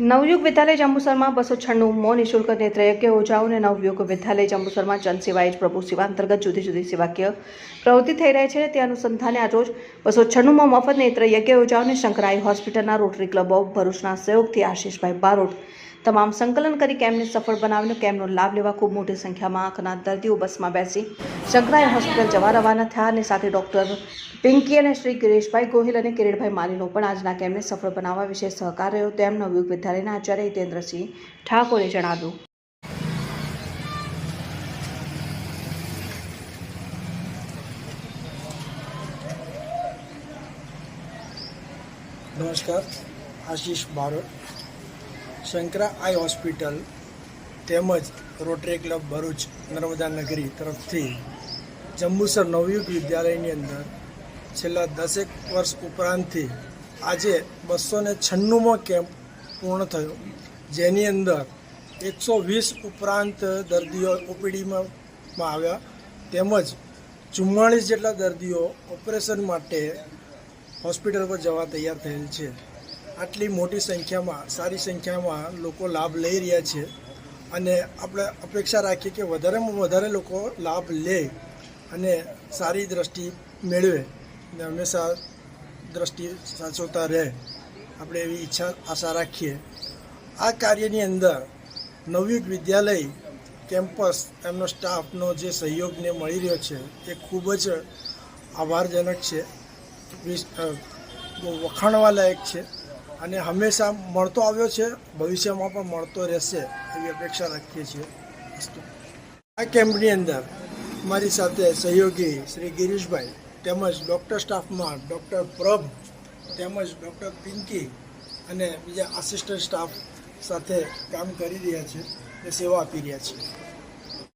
નવયુગ વિદ્યાલય જંબુસરમાં બસો છન્નું મો નિઃશુલ્ક નેત્રયજ્ઞ યોજાઓ અને નવયુગ વિદ્યાલય જંબુસરમાં જનસેવા એજ પ્રભુ સેવા અંતર્ગત જુદી જુદી સેવાકીય પ્રવૃત્તિ થઈ રહી છે. તે અનુસંધાને આજરોજ બસો છન્નુંમાં મફત નેત્રયજ્ઞ યોજાઓ અને શંકરાઈ હોસ્પિટલના રોટરી ક્લબ ઓફ ભરૂચના સહયોગથી આશીષભાઈ બારોટ તમામ સંકલન કરી કેમ્પને સફળ બનાવીને કેમ્પનો લાભ લેવા ખૂબ મોટી સંખ્યામાં આંખના દર્દીઓ બસમાં બેસી શંકરાય હોસ્પિટલ જવા રવાના થયા અને સાથે ડૉક્ટર પિંકી અને શ્રી ગિરીશભાઈ ગોહિલ અને કિરીટભાઈ માલીનો પણ આજના કેમ્પને સફળ બનાવવા વિશે સહકાર રહ્યો. તેમ નવયુગ વિદ્યાલયના આચાર્ય હિતેન્દ્રસિંહ ઠાકોરે જણાવ્યું. નમસ્કાર, આશીષ બારોટ. શંકરા આઈ હોસ્પિટલ તેમજ રોટરી ક્લબ ભરૂચ નર્મદા નગરી તરફથી જંબુસર નવયુગ વિદ્યાલયની અંદર છેલ્લા દસેક વર્ષ ઉપરાંતથી આજે બસો ને છન્નુંમો કેમ્પ પૂર્ણ થયો. જેની અંદર એકસો વીસ ઉપરાંત દર્દીઓ ઓપીડીમાં આવ્યા. તેમજ ચુમ્માળીસ જેટલા દર્દીઓ ઓપરેશન માટે હોસ્પિટલ પર જવા તૈયાર થયેલ છે. આટલી મોટી સંખ્યામાં, સારી સંખ્યામાં લોકો લાભ લઈ રહ્યા છે અને આપણે અપેક્ષા રાખીએ કે વધારેમાં વધારે લોકો લાભ લે અને સારી દ્રષ્ટિ મેળવે અને હંમેશા દ્રષ્ટિ સાચવતા રહે. આપણે એવી ઈચ્છા, આશા રાખીએ. આ કાર્યની અંદર નવયુગ વિદ્યાલય, કેમ્પસ, એમનો સ્ટાફનો જે સહયોગને મળી રહ્યો છે એ ખૂબ જ આભારજનક છે. વખાણવાલાયક વખાણવા લાયક છે. અને હંમેશા મળતો આવ્યો છે, ભવિષ્યમાં પણ મળતો રહેશે એવી અપેક્ષા રાખીએ છીએ. આ કેમ્પની અંદર મારી સાથે સહયોગી શ્રી ગિરીશભાઈ તેમજ ડૉક્ટર સ્ટાફમાં ડૉક્ટર પ્રભ તેમજ ડૉક્ટર પિંકી અને બીજા આસિસ્ટન્ટ સ્ટાફ સાથે કામ કરી રહ્યા છે અને સેવા આપી રહ્યા છે